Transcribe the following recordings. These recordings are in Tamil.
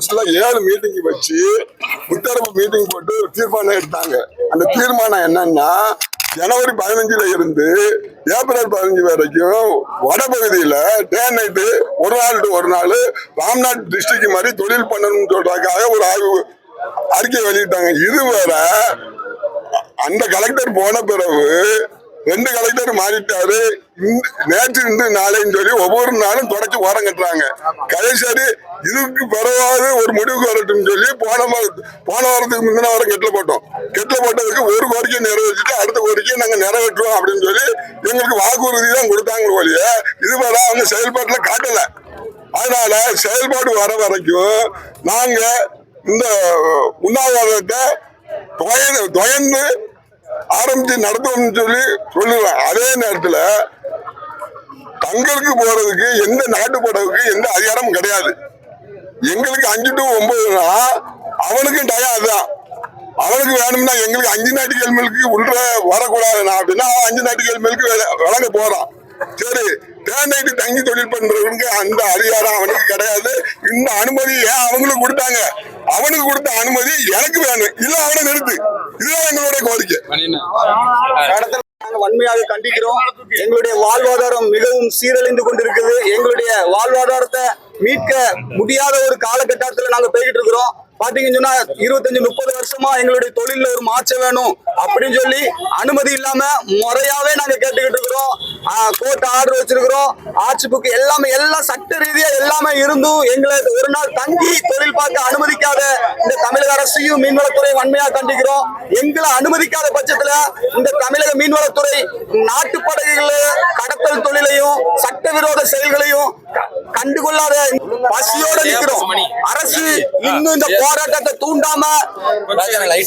மாசத்துல ஏழு மீட்டிங் வச்சு முத்தரப்பு மீட்டிங் போட்டு ஒரு தீர்மானம் எடுத்தாங்க. அந்த தீர்மானம் என்னன்னா ஜனவரி பதினஞ்சுல இருந்து ஏப்ரல் பதினஞ்சு வரைக்கும் வடபகுதியில டே நைட்டு ஒரு நாள் டு ஒரு நாள் ராம்நாத் டிஸ்ட்ரிக்ட் மாதிரி தொழில் பண்ணணும்னு சொல்றதுக்காக ஒரு ஆய்வு அறிக்கை வெளியிட்டாங்க. இதுவரை அந்த கலெக்டர் போன பிறகு ரெண்டு கலெக்டர் மாறிட்டாரு. நேற்று இன்று நாளைன்னு சொல்லி ஒவ்வொரு நாளும் தொடச்சி ஓரம் கட்டுறாங்க. கடைசரி இதுக்கு பிறவாது ஒரு முடிவுக்கு வரட்டும்னு சொல்லி போன போன வாரத்துக்கு முந்தின வாரம் கெட்டில் போட்டோம். கெட்டில் போட்டதுக்கு ஒரு கோரிக்கை நிறைவேற்றிட்டு அடுத்த கோரிக்கையை நாங்க நிறைவேற்றுவோம் அப்படின்னு சொல்லி எங்களுக்கு வாக்குறுதி தான் கொடுத்தாங்க ஒழிய இதுவரை அவங்க செயல்பாட்டுல காட்டல. அதனால செயல்பாடு வர வரைக்கும் நாங்க இந்த உண்ணாவிரதத்தை தொயந்து ஆரம்பிச்சு நடத்தணும் சொல்லி சொல்லுவேன். அதே நேரத்துல தங்களுக்கு போறதுக்கு எந்த நாட்டு எந்த அதிகாரமும் கிடையாது. எங்களுக்கு அஞ்சு டு ஒன்பதுனா அவனுக்கும் டயம் அவனுக்கு வேணும்னா எங்களுக்கு அஞ்சு நாட்டுகள் மில்க்கு உள்ள வரக்கூடாதுண்ணா அப்படின்னா அவன் அஞ்சு நாட்டுகள் மில்க்கு வழங்க போறான். சரி தேநைட்டு தங்கி தொழில் பண்றவனுக்கு அந்த அதிகாரம் அவனுக்கு கிடையாது. இந்த அனுமதி ஏன் அவங்களுக்கு கொடுத்தாங்க? அவனுக்கு கொடுத்த அனுமதி எனக்கு வேணும். இல்ல அவனை நாங்கள் வன்மையாக கண்டிக்கிறோம். எங்களுடைய வாழ்வாதாரம் மிகவும் சீரழிந்து கொண்டிருக்குது. எங்களுடைய வாழ்வாதாரத்தை மீட்க முடியாத ஒரு காலகட்டத்தில் நாங்க போய்கிட்டு இருக்கிறோம். பாத்தீங்கன்னு சொன்னா இருபத்தஞ்சு முப்பது வருஷமா எங்களுடைய தொழில ஒரு மாற்றம் வேணும் அப்படின்னு சொல்லி அனுமதி இல்லாம முறையாவே நாங்க கேட்டுக்கிட்டு இருக்கிறோம். கோர்ட் ஆர்டர் வச்சிருக்கிறோம். ஆட்சி புக் எல்லாமே எல்லாம் சட்ட ரீதியா எல்லாமே இருந்தும் எங்களை ஒரு நாள் தங்கி தொழில் பார்க்க அனுமதிக்காத இந்த தமிழக அரசையும் மீன்வளத்துறை வன்மையா கண்டிக்கிறோம். எங்களை அனுமதிக்காத பட்சத்துல இந்த தமிழக மீன்வளத்துறை நாட்டு படகுகள கடத்தல் தொழிலையும் சட்டவிரோத செயல்களையும் கண்டுகொள்ளாத பசியோட நிக்கிறோம் அரசு இன்னும் இந்த போராட்டத்தை தூண்டாம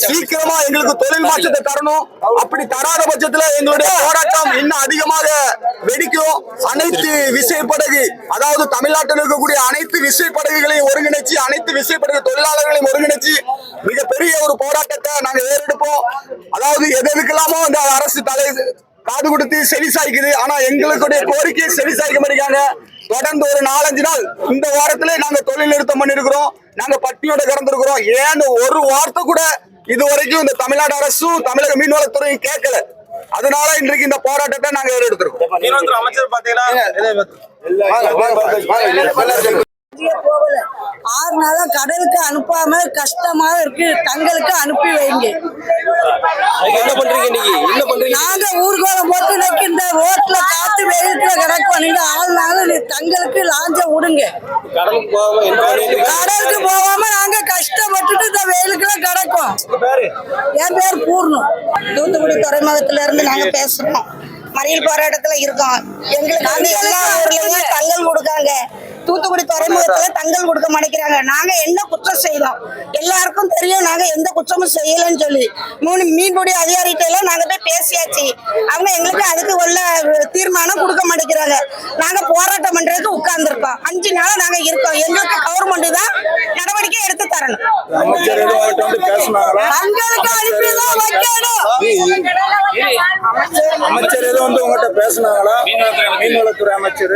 சீக்கிரமா எங்களுக்கு தொழில் மாற்றத்தை தரணும். அப்படி தராத பட்சத்துல எங்களுடைய போராட்டம் இன்னும் அதிகமாக வெடிக்கும். அனைத்து விசைப்படகு அதாவது தமிழ்நாட்டில் இருக்கக்கூடிய அனைத்து விசைப்படகுகளையும் ஒருங்கிணைச்சு அனைத்து விசைப்படகு தொழிலாளர்களையும் ஒருங்கிணைச்சு மிகப்பெரிய ஒரு போராட்டத்தை நாங்க ஏறெடுப்போம். அதாவது எது எதுக்கெல்லாமோ இந்த அரசு தலை காது கொடுத்து செவி சாய்க்குது. ஆனா எங்களுடைய கோரிக்கையை செவி சாய்க்க மாட்டேங்காங்க தொடர்ந்து ஒரு நாலஞ்சு நாள் இந்த வாரத்திலே நாங்க தொழில் நிறுத்தம் பண்ணிருக்கிறோம். நாங்க பட்டியோட கிடந்திருக்கிறோம். ஏன்னு ஒரு வார்த்தை கூட இது வரைக்கும் இந்த தமிழ்நாடு அரசும் தமிழக மீன்வளத்துறையும் கேட்கல. அதனால இன்றைக்கு இந்த போராட்டத்தை நாங்க ஏறெடுத்திருக்கோம். மீனவத்துறை அமைச்சர் பாத்தீங்கன்னா ஆறு நாளா கடலுக்கு அனுப்பாம கஷ்டமா இருக்கு. தங்களுக்கு அனுப்பி வைங்க. என்ன பண்றீங்க இன்னைக்கு? என்ன பண்றீங்க? நாங்க ஊர்கோலம் போட்டு இந்த ரோட்ல காத்து வெயிலுக்குள்ள கிடக்கும் நீங்க ஆறு நாள் நீ தங்களுக்கு லாஞ்ச விடுங்க. கடலுக்கு போகாம நாங்க கஷ்டப்பட்டுட்டு இந்த வெயிலுக்குள்ள கிடக்கும். என் பேர் பூர்ணம் தூத்துக்குடி துறைமுகத்துல இருந்து நாங்க பேசுறோம். மறியல் போராட்டத்துல இருக்கோம். எங்களுக்கு எல்லா ஊர்லயும் தங்கல் கொடுக்காங்க. தூத்துக்குடி துறைமுகத்துல தங்கல் கொடுக்க மாட்டேங்கிறாங்க. நாங்க என்ன குற்றம் செய்தோம்? எல்லாருக்கும் தெரியும் நாங்க எந்த குற்றமும் செய்யலன்னு சொல்லி. மூணு மீன்பிடி அதிகாரிகிட்ட எல்லாம் நாங்க போய் பேசியாச்சு. அவங்க எங்களுக்கு அதுக்கு உள்ள தீர்மானம் கொடுக்க மாட்டேங்கிறாங்க. நாங்க போராட்டம் பண்றதுக்கு உட்கார்ந்துருக்கோம். அஞ்சு நாளா நாங்க இருக்கோம். எங்களுக்கு கவர்மெண்ட் தான் நடவடிக்கை எடுத்து தரணும். அமைச்சர் எதுவும் வந்து உங்ககிட்ட பேசுனாங்களா? மீன்வளத்துறை அமைச்சர்.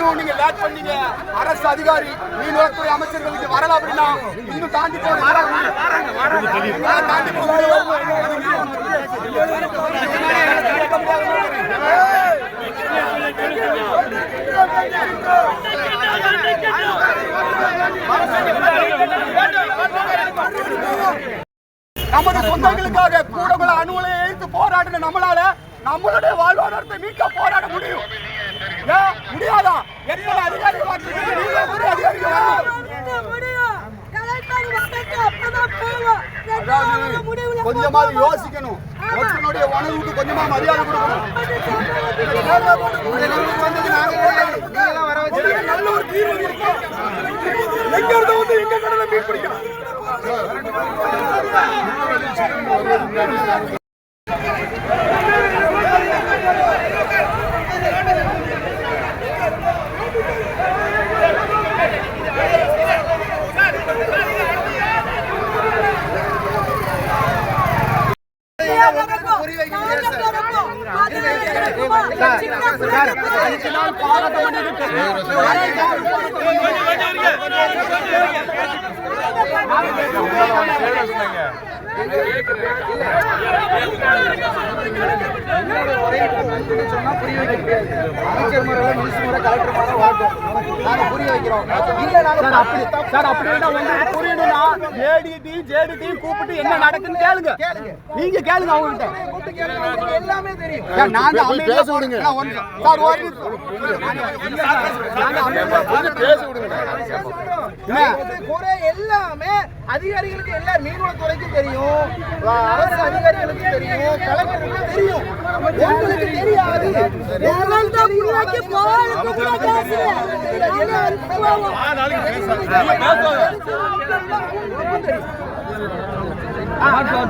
இன்னும் நீங்க லேட் பண்ணீங்க. அரசு அதிகாரி மீன்வளத்துறை அமைச்சர்களுக்கு வரல அப்படின்னா இன்னும் தாண்டி போறாங்க தாண்டி நமது சொந்தங்களுக்காக கூட கூட அணுவலை எழுத்து போராடின நம்மளால நம்மளுடைய வாழ்வாதாரத்தை மீட்க போராட முடியும் ஏன் முடியாதா எத்தனை அதிகாரிகள் பார்த்திருக்கீங்க? நீங்க ஒரு அதிகாரிகள் வரணும். அதாவது கொஞ்சமாவது யோசிக்கணும். ஒருத்தனுடைய உணவுக்கு கொஞ்சமா மரியாதை கொடுக்கணும். நல்ல ஒரு தீர்வு இருக்கும். எங்க இருந்து வந்து எங்க கடலை மீன் பிடிக்கணும்? பாராட்ட அமைச்சர் முறையில் மினிஸ்டர் முறை கலெக்டர் முறை வாட்டும் நாங்க புரிய வைக்கிறோம் இல்ல நாங்க அப்படி சார் அப்படி உங்களுக்கு புரியணும்னா ஏடிடி ஜேடிடி கூப்பிட்டு என்ன நடக்குன்னு கேளுங்க நீங்க கேளுங்க அவங்க கிட்ட கூப்பிட்டு கேளுங்க, உங்களுக்கு எல்லாமே தெரியும் சார் நாங்க அமைதியா போறோம். சார், ஒரு நிமிஷம். நாங்க அமைதியா பேச விடுங்க அதிகாரிகளுக்கு எல்லா மீன்வளத்துறைக்கும் தெரியும். அரசு அதிகாரிகளுக்கு தெரியும். கலெக்டருக்கு தெரியும். உங்களுக்கு தெரியாது. அண்ணா,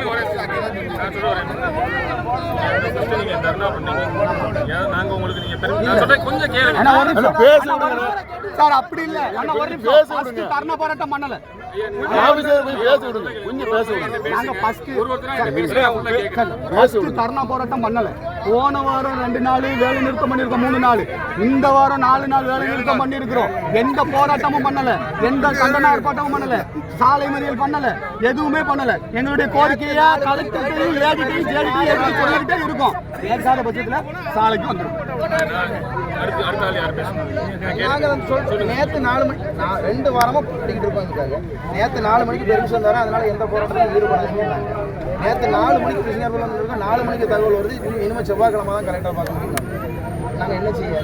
ஒரு நிமிஷம். சார் அப்படி இல்ல. அண்ணா, ஒரு நிமிஷம். தர்ணா போராட்டம் பண்ணல. நாங்க first first தர்ணா போராட்டம் பண்ணல. போன வாரம் ரெண்டு நாள் வேலை நிறுத்தம் பண்ணியிருக்கோம் மூணு நாள். இந்த வாரம் நாலு நாள் வேலை நிறுத்தம் பண்ணியிருக்கிறோம். எந்த போராட்டமும் பண்ணல. எந்த கண்டன ஆர்ப்பாட்டமும் பண்ணல. சாலை மறியல் பண்ணல. எதுவுமே பண்ணல. எங்களுடைய கோரிக்கையா கலெக்டர்டையும் ஏடிட்டையும் ஜேடிட்டையும் எடுத்து சொல்லிக்கிட்டே இருக்கோம். கேட்காத பட்சத்தில் சாலைக்கு வந்துடும் நேற்று நாலு மணி நான் ரெண்டு வாரமா பண்ணிக்கிட்டு இருக்கோம் நேற்று நாலு மணிக்கு பெர்மிஷன் தரேன். அதனால எந்த போராட்டத்தையும் ஈடுபட சொன்னாங்க நாலு மணிக்கு கிருஷ்ணர் வந்திருக்கோம் நாலு மணிக்கு தகவல் வருது. இனிமே செவ்வாய்க்கிழமை தான் கரெக்டாக பார்க்க முடியும். நாங்க என்ன செய்ய?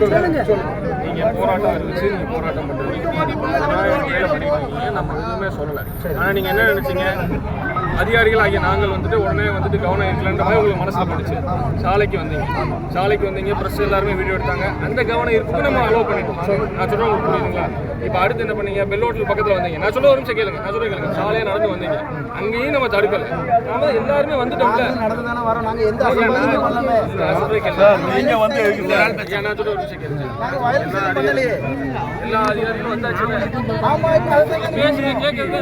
சொல்லுங்க சொல்லுங்க. நீங்க போராட்டம் இருந்துச்சு நீங்க போராட்டம் பண்ணிருக்கீங்க நம்ம எதுவுமே சொல்லல. ஆனா நீங்க என்ன நினைச்சீங்க? அதிகாரிகள் ஆகிய நாங்கள் வந்துட்டு உடனே வந்துட்டு கவனம் இருக்கலன்ற மாதிரி உங்களுக்கு மனசுல பட்டுச்சு. சாலைக்கு வந்தீங்க. சாலைக்கு வந்தீங்க பிரஸ் எல்லாருமே வீடியோ எடுத்தாங்க. அந்த கவனம் இருக்கு நம்ம அலோவ் பண்ணிட்டோம். நான் சொல்றேன் உங்களுக்கு புரியுதுங்களா? இப்போ அடுத்து என்ன பண்ணீங்க? பெல் ஹோட்டல் பக்கத்துல வந்தீங்க. நான் சொல்ல ஒரு நிமிஷம் கேளுங்க. நான் சொல்ல கேளுங்க. சாலையா நடந்து வந்தீங்க. அங்கேயும் நம்ம தடுக்கல. நாம எல்லாருமே வந்துட்டோம்ல. நாங்க வந்து நான் சொல்ற ஒரு நிமிஷம் கேளுங்க. எல்லா அதிகாரிகளும் பேசுங்க கேட்கறது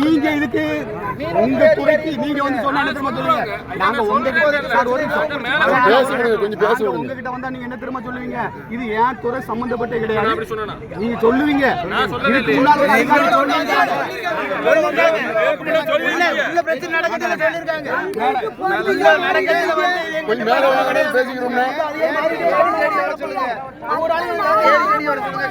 நீங்க இதுக்கு உங்க துறைக்கு நீங்க வந்து சொன்னா என்ன திரும்ப சொல்லுவீங்க நாங்க உங்ககிட்ட சார் ஒரு கொஞ்சம் பேச உங்ககிட்ட வந்தா நீங்க என்ன திரும்ப சொல்லுவீங்க இது ஏன் துறை சம்பந்தப்பட்ட கிடையாது நீங்க சொல்லுவீங்க இதுக்கு. முன்னால ஒரு அதிகாரி ஏறி வர சொல்லுங்க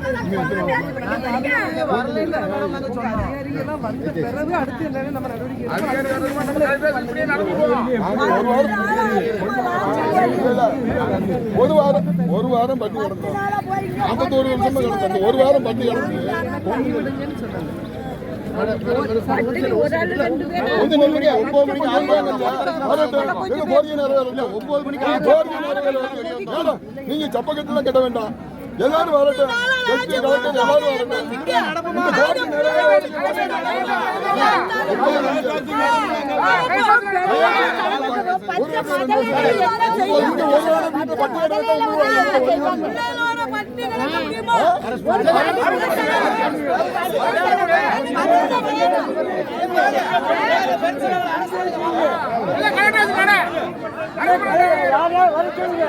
ஒரு வாரம் ஒரு வாரம் பட்டி கிடந்தோம் ஐம்பத்தோரு வருஷமா கிடந்தோம் ஒரு வாரம் பட்டி கிடந்து கொஞ்சம் நில்லுங்க ஒன்பது மணிக்கு ஆரம்பிச்சாங்க நீங்க சப்பக்கட்டுலாம் கட்ட வேண்டாம் எல்லாரும் வரட்டும். எஸ்பி கலெக்டர் எல்லாரும் வரட்டும். யார் யார் வர சொல்லுங்க